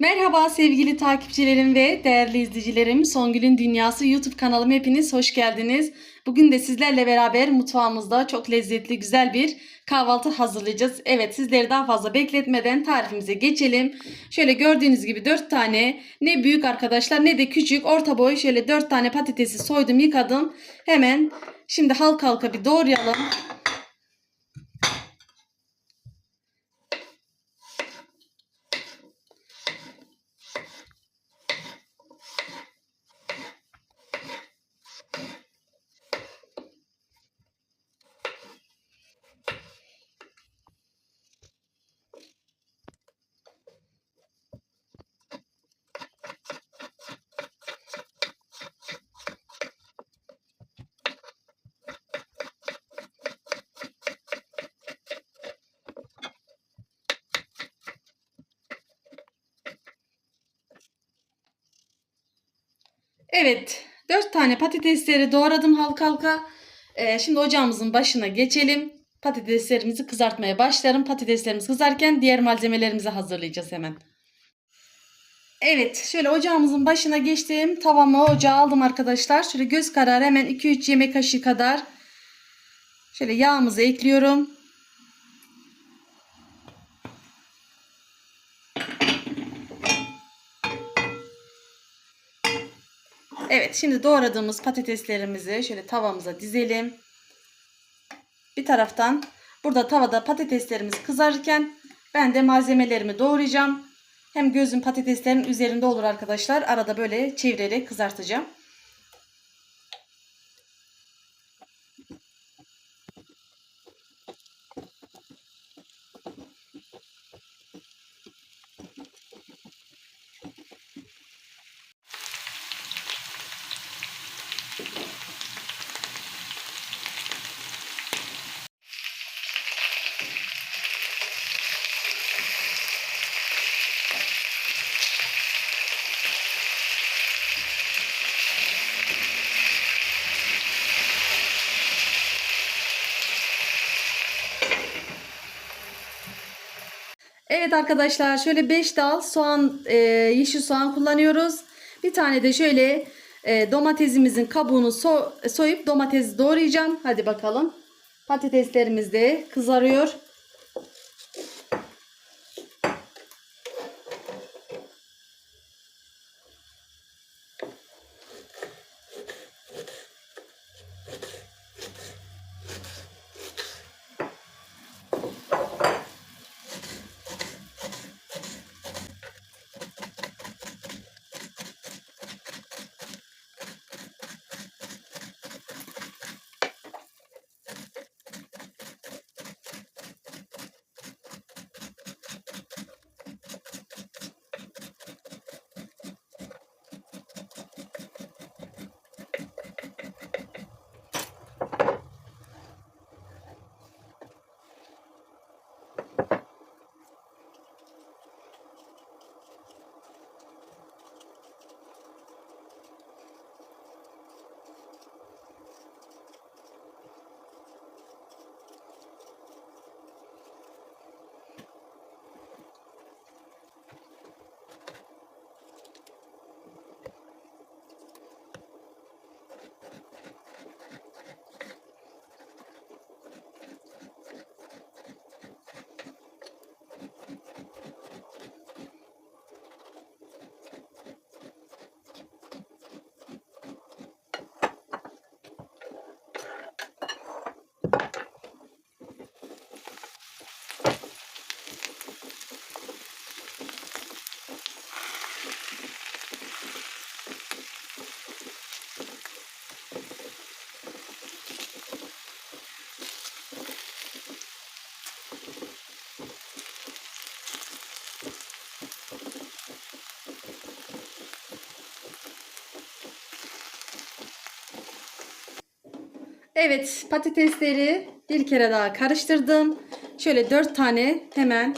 Merhaba sevgili takipçilerim ve değerli izleyicilerim. Songül'ün Dünyası YouTube kanalıma hepiniz hoş geldiniz. Bugün de sizlerle beraber mutfağımızda çok lezzetli güzel bir kahvaltı hazırlayacağız. Evet sizleri daha fazla bekletmeden tarifimize geçelim. Şöyle gördüğünüz gibi 4 tane ne büyük arkadaşlar ne de küçük orta boy şöyle 4 tane patatesi soydum yıkadım. Hemen şimdi halka halka bir doğrayalım. Evet, 4 tane patatesleri doğradım halka halka. Ee, şimdi ocağımızın başına geçelim. Patateslerimizi kızartmaya başlarım. Patateslerimiz kızarken diğer malzemelerimizi hazırlayacağız hemen. Evet, şöyle ocağımızın başına geçtim. Tavamı ocağa aldım arkadaşlar. Şöyle göz kararı hemen 2-3 yemek kaşığı kadar şöyle yağımızı ekliyorum. Evet şimdi doğradığımız patateslerimizi şöyle tavamıza dizelim. Bir taraftan burada tavada patateslerimiz kızarırken ben de malzemelerimi doğrayacağım. Hem gözüm patateslerin üzerinde olur arkadaşlar. Arada böyle çevirerek kızartacağım. Evet arkadaşlar şöyle 5 dal soğan e, yeşil soğan kullanıyoruz. Bir tane de şöyle e, domatesimizin kabuğunu so- soyup domatesi doğrayacağım. Hadi bakalım. Patateslerimiz de kızarıyor. Evet patatesleri bir kere daha karıştırdım. Şöyle 4 tane hemen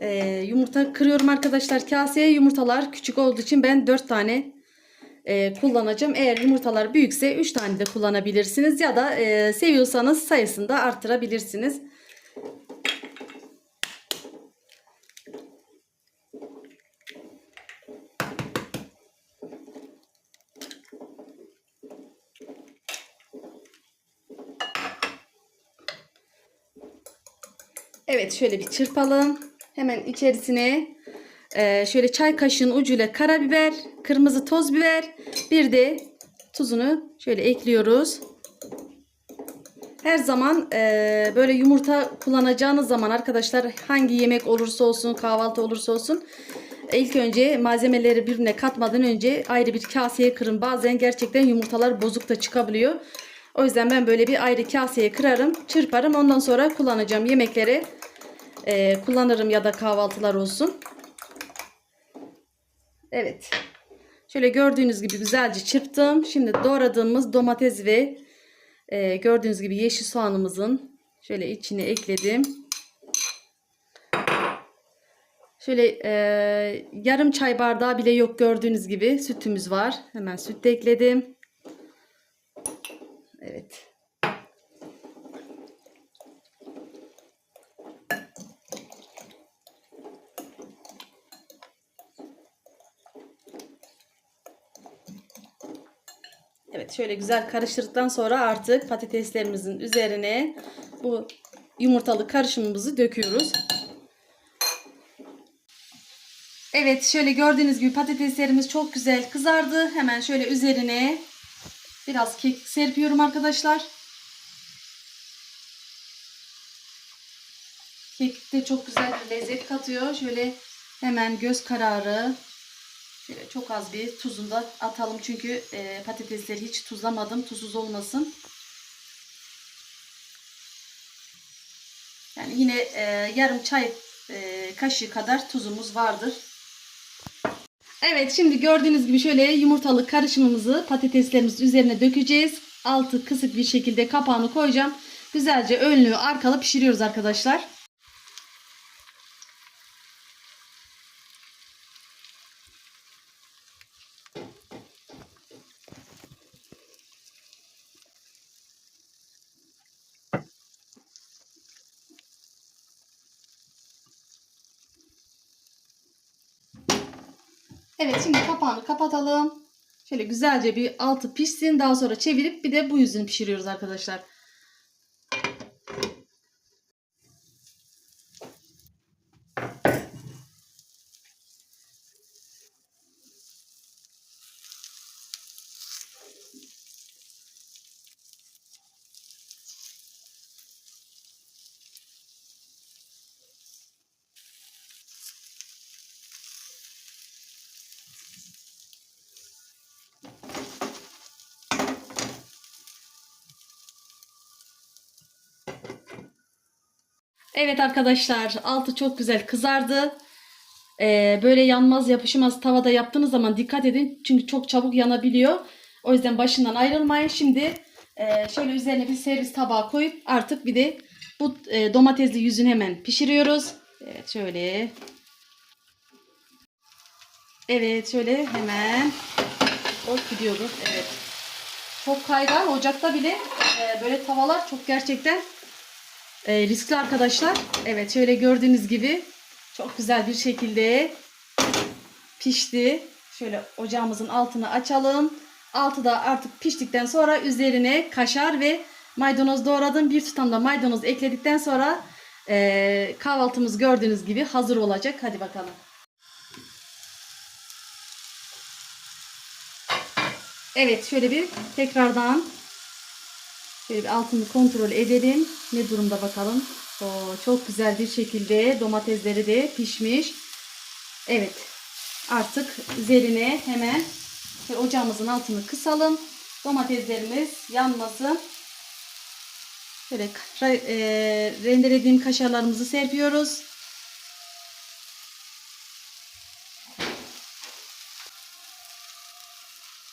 e, yumurta kırıyorum arkadaşlar. Kaseye yumurtalar küçük olduğu için ben 4 tane e, kullanacağım. Eğer yumurtalar büyükse 3 tane de kullanabilirsiniz. Ya da e, seviyorsanız sayısını da artırabilirsiniz. Evet şöyle bir çırpalım. Hemen içerisine e, şöyle çay kaşığının ucuyla karabiber, kırmızı toz biber, bir de tuzunu şöyle ekliyoruz. Her zaman e, böyle yumurta kullanacağınız zaman arkadaşlar hangi yemek olursa olsun kahvaltı olursa olsun ilk önce malzemeleri birbirine katmadan önce ayrı bir kaseye kırın. Bazen gerçekten yumurtalar bozuk da çıkabiliyor. O yüzden ben böyle bir ayrı kaseye kırarım, çırparım. Ondan sonra kullanacağım yemeklere e, kullanırım ya da kahvaltılar olsun. Evet. Şöyle gördüğünüz gibi güzelce çırptım. Şimdi doğradığımız domates ve e, gördüğünüz gibi yeşil soğanımızın şöyle içine ekledim. Şöyle e, yarım çay bardağı bile yok gördüğünüz gibi sütümüz var. Hemen süt de ekledim. Evet. Evet şöyle güzel karıştırdıktan sonra artık patateslerimizin üzerine bu yumurtalı karışımımızı döküyoruz. Evet şöyle gördüğünüz gibi patateslerimiz çok güzel kızardı. Hemen şöyle üzerine biraz kek serpiyorum arkadaşlar. Kek de çok güzel bir lezzet katıyor. Şöyle hemen göz kararı Şöyle çok az bir tuzunu da atalım çünkü e, patatesleri hiç tuzlamadım. Tuzsuz olmasın. Yani yine e, yarım çay e, kaşığı kadar tuzumuz vardır. Evet şimdi gördüğünüz gibi şöyle yumurtalı karışımımızı patateslerimizin üzerine dökeceğiz. Altı kısık bir şekilde kapağını koyacağım. Güzelce önlü arkalı pişiriyoruz arkadaşlar. Evet şimdi kapağını kapatalım. Şöyle güzelce bir altı pişsin. Daha sonra çevirip bir de bu yüzünü pişiriyoruz arkadaşlar. Evet arkadaşlar altı çok güzel kızardı. Ee, böyle yanmaz yapışmaz tavada yaptığınız zaman dikkat edin. Çünkü çok çabuk yanabiliyor. O yüzden başından ayrılmayın. Şimdi e, şöyle üzerine bir servis tabağı koyup artık bir de bu e, domatesli yüzünü hemen pişiriyoruz. Evet şöyle. Evet şöyle hemen. Hoş gidiyoruz. Evet. Çok kaygan. Ocakta bile e, böyle tavalar çok gerçekten e, riskli arkadaşlar. Evet şöyle gördüğünüz gibi çok güzel bir şekilde pişti. Şöyle ocağımızın altını açalım. Altı da artık piştikten sonra üzerine kaşar ve maydanoz doğradım. Bir tutam da maydanoz ekledikten sonra e, kahvaltımız gördüğünüz gibi hazır olacak. Hadi bakalım. Evet şöyle bir tekrardan Şöyle bir altını kontrol edelim. Ne durumda bakalım. Oo, çok güzel bir şekilde domatesleri de pişmiş. Evet. Artık üzerine hemen ocağımızın altını kısalım. Domateslerimiz yanmasın. Şöyle e, rendelediğim kaşarlarımızı serpiyoruz.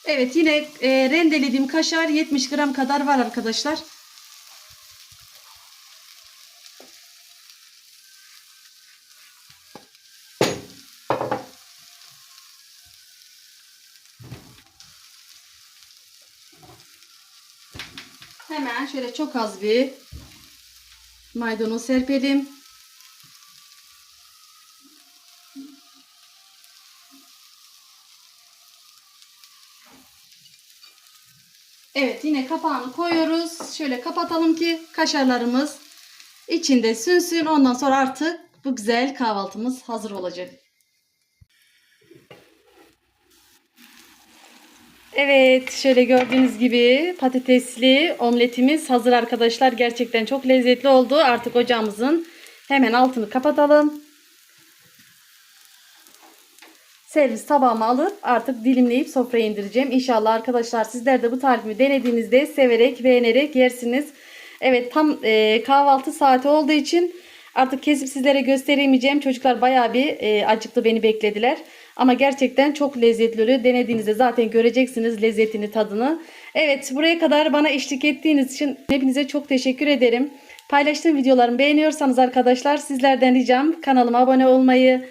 Evet yine e, rendelediğim kaşar 70 gram kadar var arkadaşlar. Hemen şöyle çok az bir maydanoz serpelim. Evet yine kapağını koyuyoruz. Şöyle kapatalım ki kaşarlarımız içinde sünsün. Ondan sonra artık bu güzel kahvaltımız hazır olacak. Evet, şöyle gördüğünüz gibi patatesli omletimiz hazır arkadaşlar. Gerçekten çok lezzetli oldu. Artık ocağımızın hemen altını kapatalım. Servis tabağıma alıp artık dilimleyip sofraya indireceğim. İnşallah arkadaşlar sizler de bu tarifimi denediğinizde severek, beğenerek yersiniz. Evet tam e, kahvaltı saati olduğu için artık kesip sizlere gösteremeyeceğim. Çocuklar bayağı bir e, acıktı beni beklediler. Ama gerçekten çok lezzetli oluyor. Denediğinizde zaten göreceksiniz lezzetini, tadını. Evet buraya kadar bana eşlik ettiğiniz için hepinize çok teşekkür ederim. Paylaştığım videolarımı beğeniyorsanız arkadaşlar sizlerden ricam kanalıma abone olmayı,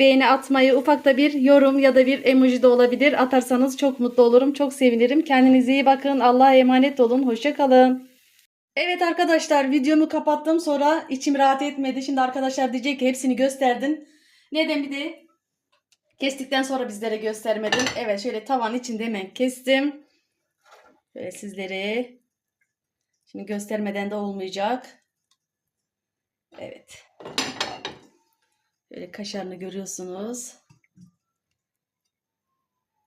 beğeni atmayı, ufak da bir yorum ya da bir emoji de olabilir. Atarsanız çok mutlu olurum, çok sevinirim. Kendinize iyi bakın. Allah'a emanet olun. Hoşçakalın. Evet arkadaşlar videomu kapattım sonra içim rahat etmedi. Şimdi arkadaşlar diyecek ki hepsini gösterdin. Neden bir de kestikten sonra bizlere göstermedin. Evet şöyle tavan içinde hemen kestim. Böyle sizlere şimdi göstermeden de olmayacak. Evet. Böyle kaşarını görüyorsunuz.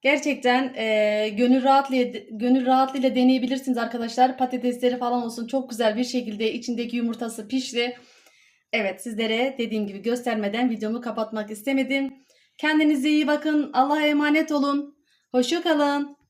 Gerçekten e, gönül rahatlığıyla gönül rahatlığıyla deneyebilirsiniz arkadaşlar. Patatesleri falan olsun çok güzel bir şekilde içindeki yumurtası pişti. Evet sizlere dediğim gibi göstermeden videomu kapatmak istemedim. Kendinize iyi bakın. Allah'a emanet olun. Hoşça kalın.